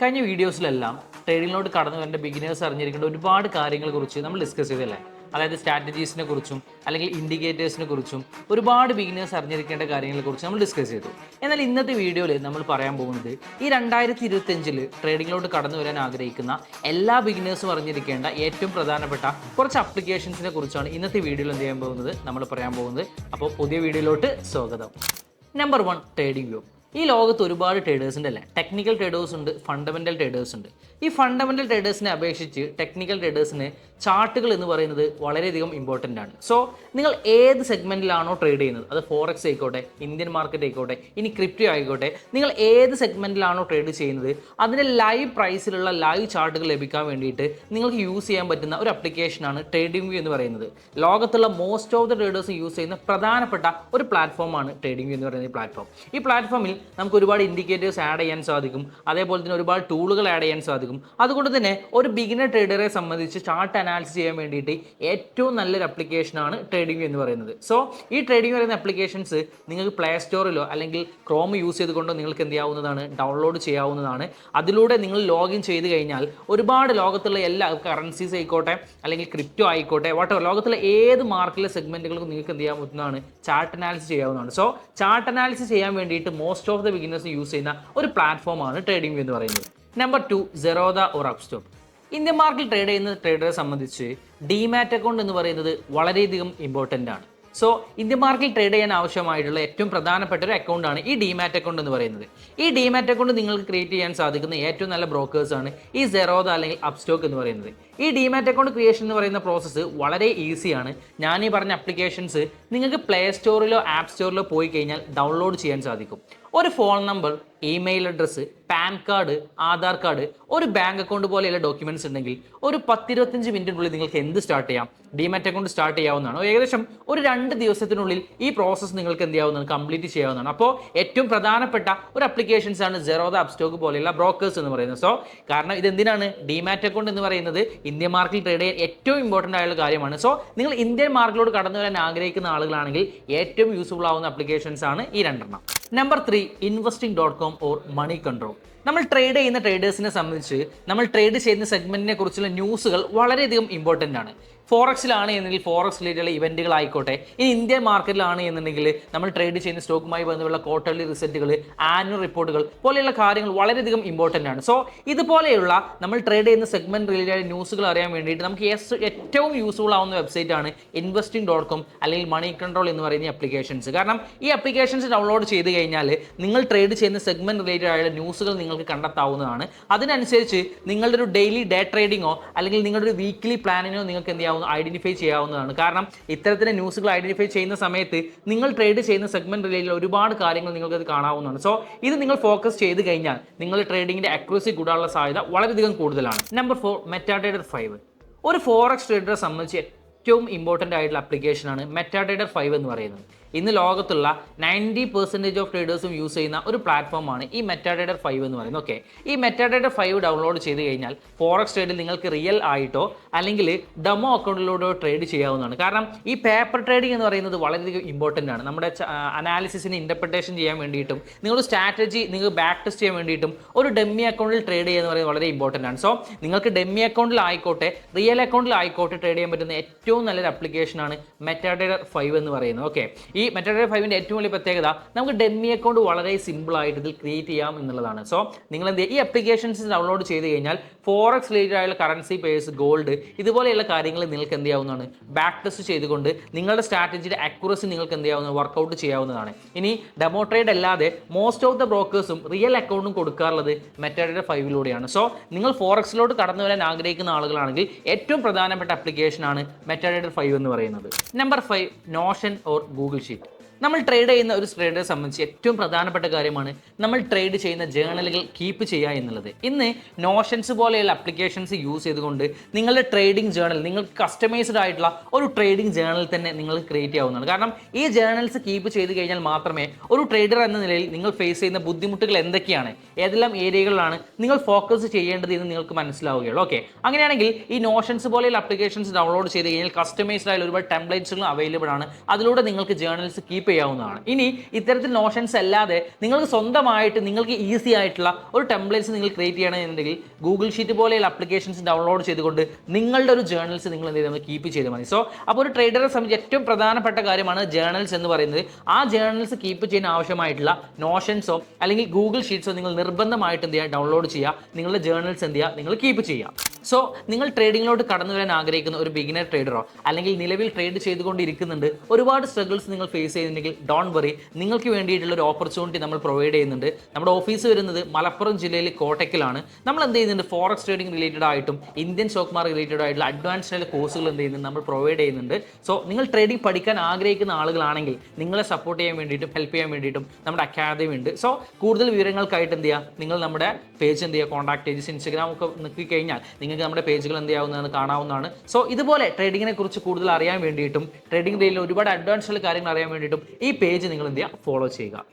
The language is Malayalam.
കഴിഞ്ഞ വീഡിയോസിലെല്ലാം ട്രേഡിങ്ങിലോട്ട് കടന്നു വരേണ്ട ബിഗിനേഴ്സ് അറിഞ്ഞിരിക്കേണ്ട ഒരുപാട് കാര്യങ്ങളെ കുറിച്ച് നമ്മൾ ഡിസ്കസ് ചെയ്തല്ലേ അതായത് സ്ട്രാറ്റജീസിനെ കുറിച്ചും അല്ലെങ്കിൽ ഇൻഡിക്കേറ്റേഴ്സിനെ കുറിച്ചും ഒരുപാട് ബിഗിനേഴ്സ് അറിഞ്ഞിരിക്കേണ്ട കാര്യങ്ങളെ കുറിച്ച് നമ്മൾ ഡിസ്കസ് ചെയ്തു. എന്നാൽ ഇന്നത്തെ വീഡിയോയിൽ നമ്മൾ പറയാൻ പോകുന്നത് ഈ രണ്ടായിരത്തി ഇരുപത്തഞ്ചിൽ ട്രേഡിങ്ങിലോട്ട് കടന്നു വരാൻ ആഗ്രഹിക്കുന്ന എല്ലാ ബിഗിനേഴ്സും അറിഞ്ഞിരിക്കേണ്ട ഏറ്റവും പ്രധാനപ്പെട്ട കുറച്ച് അപ്ലിക്കേഷൻസിനെ കുറിച്ചാണ് ഇന്നത്തെ വീഡിയോയിൽ എന്ത് ചെയ്യാൻ പോകുന്നത്? നമ്മൾ പറയാൻ പോകുന്നത്. അപ്പോൾ പുതിയ വീഡിയോയിലോട്ട് സ്വാഗതം. നമ്പർ വൺ ട്രേഡിംഗ് വ്യൂ ഈ ലോകത്ത് ഒരുപാട് ട്രേഡേഴ്സ് ഉണ്ട് അല്ലേ ടെക്നിക്കൽ ട്രേഡേഴ്സ് ഉണ്ട് ഫണ്ടമെന്റൽ ട്രേഡേഴ്സ് ഉണ്ട്. ഈ ഫണ്ടമെന്റൽ ട്രേഡേഴ്സിനെ അപേക്ഷിച്ച് ടെക്നിക്കൽ ട്രേഡേഴ്സിന് ചാർട്ടുകൾ എന്ന് പറയുന്നത് വളരെയധികം ഇമ്പോർട്ടന്റ് ആണ്. സോ നിങ്ങൾ ഏത് സെഗ്മെന്റിലാണോ ട്രേഡ് ചെയ്യുന്നത്? അത് ഫോറക്സ് ആയിക്കോട്ടെ ഇന്ത്യൻ മാർക്കറ്റ് ആയിക്കോട്ടെ ഇനി ക്രിപ്റ്റോ ആയിക്കോട്ടെ നിങ്ങൾ ഏത് സെഗ്മെന്റിലാണോ ട്രേഡ് ചെയ്യുന്നത് അതിന്റെ ലൈവ് പ്രൈസിലുള്ള ലൈവ് ചാർട്ടുകൾ ലഭിക്കാൻ വേണ്ടിയിട്ട് നിങ്ങൾക്ക് യൂസ് ചെയ്യാൻ പറ്റുന്ന ഒരു അപ്ലിക്കേഷനാണ് ട്രേഡിംഗ് വ്യൂ എന്ന് പറയുന്നത്. ലോകത്തുള്ള most of the traders use ചെയ്യുന്ന പ്രധാനപ്പെട്ട ഒരു പ്ലാറ്റ്ഫോമാണ് ട്രേഡിംഗ് വ്യൂ എന്ന് പറയുന്ന ഈ പ്ലാറ്റ്ഫോം ഈ പ്ലാറ്റ്ഫോമിൽ നമുക്ക് ഒരുപാട് ഇൻഡിക്കേറ്റേഴ്സ് ആഡ് ചെയ്യാൻ സാധിക്കും. അതേപോലെ തന്നെ ഒരുപാട് ടൂളുകൾ ആഡ് ചെയ്യാൻ സാധിക്കും. അതുകൊണ്ട് തന്നെ ഒരു ബിഗിനർ ട്രേഡറെ സംബന്ധിച്ച് ചാർട്ട് അനാലിസിസ് ചെയ്യാൻ വേണ്ടിയിട്ട് ഏറ്റവും നല്ലൊരു അപ്ലിക്കേഷനാണ് ട്രേഡിംഗ് എന്ന് പറയുന്നത്. സോ ഈ ട്രേഡിംഗ് പറയുന്ന അപ്ലിക്കേഷൻസ് നിങ്ങൾക്ക് പ്ലേ സ്റ്റോറിലോ അല്ലെങ്കിൽ ക്രോം യൂസ് ചെയ്തുകൊണ്ടോ നിങ്ങൾക്ക് എന്ത് ചെയ്യാവുന്നതാണ്? ഡൗൺലോഡ് ചെയ്യാവുന്നതാണ്. അതിലൂടെ നിങ്ങൾ ലോഗിൻ ചെയ്ത് കഴിഞ്ഞാൽ ഒരുപാട് ലോകത്തുള്ള എല്ലാ കറൻസീസ് ആയിക്കോട്ടെ അല്ലെങ്കിൽ ക്രിപ്റ്റോ ആയിക്കോട്ടെ വാട്ടർ ലോകത്തിലെ ഏത് മാർക്കിലെ സെഗ്മെന്റുകൾക്കും നിങ്ങൾക്ക് എന്ത് ചെയ്യാൻ പറ്റുന്നതാണ് ചാർട്ട് അനാലിസിസ് ചെയ്യാവുന്നതാണ്. സോ ചാർട്ട് അനാലിസിസ് ചെയ്യാൻ വേണ്ടിയിട്ട് most of the beginners use ചെയ്യുന്ന ഒരു പ്ലാറ്റ്ഫോമാണ് ട്രേഡിംഗ് വ്യൂ എന്ന് പറയുന്നത്. Number two Zerodha or Upstox Indian മാർക്കറ്റിൽ ട്രേഡ് ചെയ്യുന്ന ട്രേഡറെ സംബന്ധിച്ച് ഡിമാറ്റ് അക്കൗണ്ട് എന്ന് പറയുന്നത് വളരെയധികം ഇമ്പോർട്ടന്റ് ആണ്. സോ ഇന്ത്യൻ മാർക്കറ്റിൽ ട്രേഡ് ചെയ്യാൻ ആവശ്യമായിട്ടുള്ള ഏറ്റവും പ്രധാനപ്പെട്ട ഒരു അക്കൗണ്ടാണ് ഈ ഡിമാറ്റ് അക്കൗണ്ട് എന്ന് പറയുന്നത്. ഈ ഡിമാറ്റ് അക്കൗണ്ട് നിങ്ങൾക്ക് ക്രിയേറ്റ് ചെയ്യാൻ സാധിക്കുന്ന ഏറ്റവും നല്ല ബ്രോക്കേഴ്സാണ് ഈ സെറോദ അല്ലെങ്കിൽ അപ്സ്റ്റോക്ക് എന്ന് പറയുന്നത്. ഈ ഡിമാറ്റ് അക്കൗണ്ട് ക്രിയേഷൻ എന്ന് പറയുന്ന പ്രോസസ്സ് വളരെ ഈസിയാണ് ഞാൻ ഈ പറഞ്ഞ അപ്ലിക്കേഷൻസ് നിങ്ങൾക്ക് പ്ലേ സ്റ്റോറിലോ ആപ്പ് സ്റ്റോറിലോ പോയി കഴിഞ്ഞാൽ ഡൗൺലോഡ് ചെയ്യാൻ സാധിക്കും. ഒരു phone number email address PAN card Aadhaar card ഒരു ബാങ്ക് അക്കൗണ്ട് പോലെയുള്ള ഡോക്യുമെന്റ്സ് ഉണ്ടെങ്കിൽ ഒരു പത്തിരുപത്തഞ്ച് മിനിറ്റിനുള്ളിൽ നിങ്ങൾക്ക് എന്ത് സ്റ്റാർട്ട് ചെയ്യാം? ഡിമാറ്റ് അക്കൗണ്ട് സ്റ്റാർട്ട് ചെയ്യാവുന്നതാണ്. ഏകദേശം ഒരു രണ്ട് ദിവസത്തിനുള്ളിൽ ഈ പ്രോസസ്സ് നിങ്ങൾക്ക് എന്ത് ചെയ്യാവുന്നതാണ്? കംപ്ലീറ്റ് ചെയ്യാവുന്നതാണ്. അപ്പോൾ ഏറ്റവും പ്രധാനപ്പെട്ട ഒരു അപ്ലിക്കേഷൻസ് ആണ് ജെറോദ അപ്സ്റ്റോക്ക് പോലെയുള്ള ബ്രോക്കേഴ്സ് എന്ന് പറയുന്നത്. സോ കാരണം ഇത് എന്തിനാണ് ഡിമാറ്റ് അക്കൗണ്ട് എന്ന് പറയുന്നത് ഇന്ത്യൻ മാർക്കിൽ ട്രേഡ് ചെയ്യാൻ ഏറ്റവും ഇമ്പോർട്ടന്റ് ആയുള്ള കാര്യമാണ്. സോ നിങ്ങൾ ഇന്ത്യൻ മാർക്കിലോട് കടന്നു വരാൻ ആഗ്രഹിക്കുന്ന ആളുകളാണെങ്കിൽ ഏറ്റവും യൂസ്ഫുൾ ആവുന്ന അപ്ലിക്കേഷൻസ് ആണ് ഈ രണ്ടെണ്ണം. Number three investing dot com or money control നമ്മൾ ട്രേഡ് ചെയ്യുന്ന ട്രേഡേഴ്സിനെ സംബന്ധിച്ച് നമ്മൾ ട്രേഡ് ചെയ്യുന്ന സെഗ്മെന്റിനെ കുറിച്ചുള്ള ന്യൂസുകൾ വളരെയധികം ഇമ്പോർട്ടന്റ് ആണ്. ഫോറക്സിലാണ് എന്നുണ്ടെങ്കിൽ ഫോറക്സ് റിലേറ്റഡ് ആയിക്കോട്ടെ. ഇനി ഇന്ത്യൻ മാർക്കറ്റിലാണ് എന്നുണ്ടെങ്കിൽ നമ്മൾ ട്രേഡ് ചെയ്യുന്ന സ്റ്റോക്കുമായി ബന്ധമുള്ള ക്വാർട്ടർലി റിസൾട്ടുകൾ ആനുവൽ റിപ്പോർട്ടുകൾ പോലെയുള്ള കാര്യങ്ങൾ വളരെയധികം ഇമ്പോർട്ടന്റ് ആണ്. സോ ഇതുപോലെയുള്ള നമ്മൾ ട്രേഡ് ചെയ്യുന്ന സെഗ്മെന്റ് റിലേറ്റഡ് ന്യൂസുകൾ അറിയാൻ വേണ്ടിയിട്ട് നമുക്ക് ഏറ്റവും യൂസ്ഫുൾ ആവുന്ന വെബ്സൈറ്റ് ആണ് ഇൻവെസ്റ്റിംഗ് ഡോട്ട് കോം അല്ലെങ്കിൽ മണി കൺട്രോൾ എന്ന് പറയുന്ന അപ്ലിക്കേഷൻസ് കാരണം ഈ അപ്ലിക്കേഷൻസ് ഡൗൺലോഡ് ചെയ്ത് കഴിഞ്ഞാൽ നിങ്ങൾ ട്രേഡ് ചെയ്യുന്ന സെഗ്മെന്റ് റിലേറ്റഡ് ആയ ന്യൂസുകൾ നിങ്ങൾക്ക് കണ്ടെത്താവുന്നതാണ്. അതിനനുസരിച്ച് നിങ്ങളുടെ ഒരു ഡെയിലി ഡേ ട്രേഡിംഗോ അല്ലെങ്കിൽ നിങ്ങളുടെ ഒരു വീക്ക്ലി പ്ലാനിനോ നിങ്ങൾക്ക് എന്ത് ചെയ്യാവുന്ന ഐഡന്റിഫൈ ചെയ്യാവുന്നതാണ്. കാരണം ഇത്തരത്തിലെ ന്യൂസുകൾ ഐഡന്റിഫൈ ചെയ്യുന്ന സമയത്ത് നിങ്ങൾ ട്രേഡ് ചെയ്യുന്ന സെഗ്മെന്റ് റിലേറ്റഡ് ഒരുപാട് കാര്യങ്ങൾ നിങ്ങൾക്ക് അത് കാണാവുന്നതാണ്. സോ ഇത് നിങ്ങൾ ഫോക്കസ് ചെയ്ത് കഴിഞ്ഞാൽ നിങ്ങളുടെ ട്രേഡിംഗിന്റെ അക്യൂറസി കൂടാനുള്ള സാധ്യത വളരെയധികം കൂടുതലാണ്. നമ്പർ ഫോർ മെറ്റാഡേറ്റർ ഫൈവ് ഒരു ഫോറക്സ് ട്രേഡറെ സംബന്ധിച്ച് ഏറ്റവും ഇമ്പോർട്ടന്റ് ആയിട്ടുള്ള ആപ്ലിക്കേഷനാണ് മെറ്റാഡേറ്റർ ഫൈവ് എന്ന് പറയുന്നത്. ഇന്ന് ലോകത്തുള്ള നയന്റി പെർസെന്റേജ് ഓഫ് ട്രേഡേഴ്സും യൂസ് ചെയ്യുന്ന ഒരു പ്ലാറ്റ്ഫോമാണ് ഈ മെറ്റാഡേറ്റർ ഫൈവ് എന്ന് പറയുന്നത്. ഓക്കെ ഈ മെറ്റാഡേറ്റർ ഫൈവ് ഡൗൺലോഡ് ചെയ്ത് കഴിഞ്ഞാൽ ഫോറക്സ് ട്രേഡിൽ നിങ്ങൾക്ക് റിയൽ ആയിട്ടോ അല്ലെങ്കിൽ ഡെമോ അക്കൗണ്ടിലൂടെയോ ട്രേഡ് ചെയ്യാവുന്നതാണ്. കാരണം ഈ പേപ്പർ ട്രേഡിംഗ് എന്ന് പറയുന്നത് വളരെയധികം ഇമ്പോർട്ടന്റ് ആണ്. നമ്മുടെ അനാലിസിസിന് ഇന്റർപ്രിട്ടേഷൻ ചെയ്യാൻ വേണ്ടിയിട്ടും നിങ്ങളുടെ സ്ട്രാറ്റജി നിങ്ങൾക്ക് ബാക്ക് ടെസ്റ്റ് ചെയ്യാൻ വേണ്ടിയിട്ടും ഒരു ഡെമ്മി അക്കൗണ്ടിൽ ട്രേഡ് ചെയ്യുക എന്ന് പറയുന്നത് വളരെ ഇമ്പോർട്ടന്റ് ആണ്. സോ നിങ്ങൾക്ക് ഡെമ്മി അക്കൗണ്ടിൽ ആയിക്കോട്ടെ റിയൽ അക്കൗണ്ടിൽ ആയിക്കോട്ടെ ട്രേഡ് ചെയ്യാൻ പറ്റുന്ന ഏറ്റവും നല്ലൊരു അപ്ലിക്കേഷനാണ് മെറ്റാഡേറ്റർ ഫൈവ് എന്ന് പറയുന്നത്. ഓക്കെ ഈ മെറ്റാഡേറ്റർ ഫൈവിന്റെ ഏറ്റവും വലിയ പ്രത്യേകത നമുക്ക് ഡെമ്മി അക്കൗണ്ട് വളരെ സിമ്പിൾ ആയിട്ട് ഇതിൽ ക്രിയേറ്റ് ചെയ്യാം എന്നുള്ളതാണ്. സോ നിങ്ങൾ എന്ത് ഈ അപ്ലിക്കേഷൻസ് ഡൗൺലോഡ് ചെയ്ത് കഴിഞ്ഞാൽ ഫോറക്സ് റിലേറ്റഡ് ആയുള്ള കറൻസി പേഴ്സ് ഗോൾഡ് ഇതുപോലെയുള്ള കാര്യങ്ങൾ നിങ്ങൾക്ക് എന്ത് ചെയ്യാവുന്നതാണ്? ബാക്ക് ടെസ്റ്റ് ചെയ്തുകൊണ്ട് നിങ്ങളുടെ സ്ട്രാറ്റജിയുടെ അക്യുറസി നിങ്ങൾക്ക് എന്ത് ചെയ്യാവുന്ന വർക്കൗട്ട് ചെയ്യാവുന്നതാണ്. ഇനി ഡെമോ ട്രേഡ് അല്ലാതെ മോസ്റ്റ് ഓഫ് ദ ബ്രോക്കേഴ്സും റിയൽ അക്കൗണ്ടും കൊടുക്കാറുള്ളത് മെറ്റോഡോ ഫൈവിലൂടെയാണ് സോ നിങ്ങൾ ഫോറക്സിലോട്ട് കടന്നു വരാൻ ആഗ്രഹിക്കുന്ന ആളുകളാണെങ്കിൽ ഏറ്റവും പ്രധാനപ്പെട്ട അപ്ലിക്കേഷനാണ് മെറ്റോഡോ ഫൈവ് എന്ന് പറയുന്നത്. Number five Notion or Google sheet നമ്മൾ ട്രേഡ് ചെയ്യുന്ന ഒരു ട്രേഡറെ സംബന്ധിച്ച് ഏറ്റവും പ്രധാനപ്പെട്ട കാര്യമാണ് നമ്മൾ ട്രേഡ് ചെയ്യുന്ന ജേണലുകൾ കീപ്പ് ചെയ്യുക എന്നുള്ളത്. ഇന്ന് നോഷൻസ് പോലെയുള്ള അപ്ലിക്കേഷൻസ് യൂസ് ചെയ്തുകൊണ്ട് നിങ്ങളുടെ ട്രേഡിംഗ് ജേണൽ നിങ്ങൾക്ക് കസ്റ്റമൈസ്ഡ് ആയിട്ടുള്ള ഒരു ട്രേഡിംഗ് ജേണൽ തന്നെ നിങ്ങൾ ക്രിയേറ്റ് ചെയ്യാവുന്നതാണ്. കാരണം ഈ ജേണൽസ് കീപ്പ് ചെയ്ത് കഴിഞ്ഞാൽ മാത്രമേ ഒരു ട്രേഡർ എന്ന നിലയിൽ നിങ്ങൾ ഫേസ് ചെയ്യുന്ന ബുദ്ധിമുട്ടുകൾ എന്തൊക്കെയാണ് ഏതെല്ലാം ഏരിയകളിലാണ് നിങ്ങൾ ഫോക്കസ് ചെയ്യേണ്ടത് എന്ന് നിങ്ങൾക്ക് മനസ്സിലാവുകയുള്ളൂ. ഓക്കെ അങ്ങനെയാണെങ്കിൽ ഈ നോഷൻസ് പോലെയുള്ള അപ്ലിക്കേഷൻസ് ഡൗൺലോഡ് ചെയ്ത് കഴിഞ്ഞാൽ കസ്റ്റമൈസ്ഡ് ആയിട്ടുള്ള ഒരുപാട് ടെംപ്ലേറ്റ്സുകളും അവൈലബിൾ ആണ്. അതിലൂടെ നിങ്ങൾക്ക് ജേണൽസ് കീപ്പ് കീപ്പ് ചെയ്യാവുന്നതാണ്. ഇനി ഇത്തരത്തിൽ നോഷൻസ് അല്ലാതെ നിങ്ങൾക്ക് സ്വന്തമായിട്ട് നിങ്ങൾക്ക് ഈസി ആയിട്ടുള്ള ഒരു ടെംപ്ലേറ്റ്സ് നിങ്ങൾ ക്രിയേറ്റ് ചെയ്യണമെന്നുണ്ടെങ്കിൽ ഗൂഗിൾ ഷീറ്റ് പോലെയുള്ള അപ്ലിക്കേഷൻസ് ഡൗൺലോഡ് ചെയ്തുകൊണ്ട് നിങ്ങളുടെ ഒരു ജേർണൽസ് നിങ്ങൾ എന്ത് ചെയ്താൽ കീപ്പ് ചെയ്ത് മതി. സോ അപ്പോൾ ഒരു ട്രേഡറെ സംബന്ധിച്ച് ഏറ്റവും പ്രധാനപ്പെട്ട കാര്യമാണ് ജേർണൽസ് എന്ന് പറയുന്നത്. ആ ജേർണൽസ് കീപ്പ് ചെയ്യാൻ ആവശ്യമായിട്ടുള്ള നോഷൻസോ അല്ലെങ്കിൽ ഗൂഗിൾ ഷീറ്റ്സോ നിങ്ങൾ നിർബന്ധമായിട്ട് എന്ത് ചെയ്യുക? ഡൗൺലോഡ് ചെയ്യുക. നിങ്ങളുടെ ജേർണൽസ് എന്ത് ചെയ്യുക? നിങ്ങൾ കീപ്പ് ചെയ്യുക. സോ നിങ്ങൾ ട്രേഡിങ്ങിലോട്ട് കടന്നു വരാൻ ആഗ്രഹിക്കുന്ന ഒരു ബിഗിനർ ട്രേഡറോ അല്ലെങ്കിൽ നിലവിൽ ട്രേഡ് ചെയ്തുകൊണ്ടിരിക്കുന്നുണ്ട് ഒരുപാട് സ്ട്രഗിൾസ് നിങ്ങൾ ഫേസ് ചെയ്യുന്നുണ്ടെങ്കിൽ ഡോൺ വറി നിങ്ങൾക്ക് വേണ്ടിയിട്ടുള്ള ഒരു ഓപ്പർച്യൂണിറ്റി നമ്മൾ പ്രൊവൈഡ് ചെയ്യുന്നുണ്ട്. നമ്മുടെ ഓഫീസ് വരുന്നത് മലപ്പുറം ജില്ലയിൽ കോട്ടയ്ക്കലാണ്. നമ്മൾ എന്ത് ചെയ്യുന്നുണ്ട്? ഫോറക്സ് ട്രേഡിംഗ് റിലേറ്റഡ് ആയിട്ടും ഇന്ത്യൻ സ്റ്റോക്ക് മാർക്ക് റിലേറ്റഡ് ആയിട്ടുള്ള അഡ്വാൻസ്ഡ് ആയിട്ടുള്ള കോഴ്സുകൾ എന്ത് ചെയ്യുന്നുണ്ട്? നമ്മൾ പ്രൊവൈഡ് ചെയ്യുന്നുണ്ട്. സോ നിങ്ങൾ ട്രേഡിംഗ് പഠിക്കാൻ ആഗ്രഹിക്കുന്ന ആളുകളാണെങ്കിൽ നിങ്ങളെ സപ്പോർട്ട് ചെയ്യാൻ വേണ്ടിയിട്ടും ഹെൽപ്പ് ചെയ്യാൻ വേണ്ടിയിട്ടും നമ്മുടെ അക്കാദമി ഉണ്ട്. സോ കൂടുതൽ വിവരങ്ങൾക്കായിട്ട് എന്ത് ചെയ്യുക നിങ്ങൾ നമ്മുടെ പേജ് എന്ത് ചെയ്യുക? കോൺടാക്ട് പേജസ് ഇൻസ്റ്റഗ്രാം ഒക്കെ നോക്കി കഴിഞ്ഞാൽ നിങ്ങൾക്ക് നമ്മുടെ പേജുകൾ എന്ത് ചെയ്യാവുന്നതാണ്? കാണാവുന്നതാണ്. സോ ഇതുപോലെ ട്രേഡിങ്ങിനെ കുറിച്ച് കൂടുതൽ അറിയാൻ വേണ്ടിയിട്ടും ട്രേഡിംഗ് ഡേയിൽ ഒരുപാട് അഡ്വാൻസ്ഡ് കാര്യങ്ങൾ അറിയാൻ വേണ്ടിയിട്ടും ഈ പേജ് നിങ്ങൾ എന്ത് ചെയ്യുക? ഫോളോ ചെയ്യുക.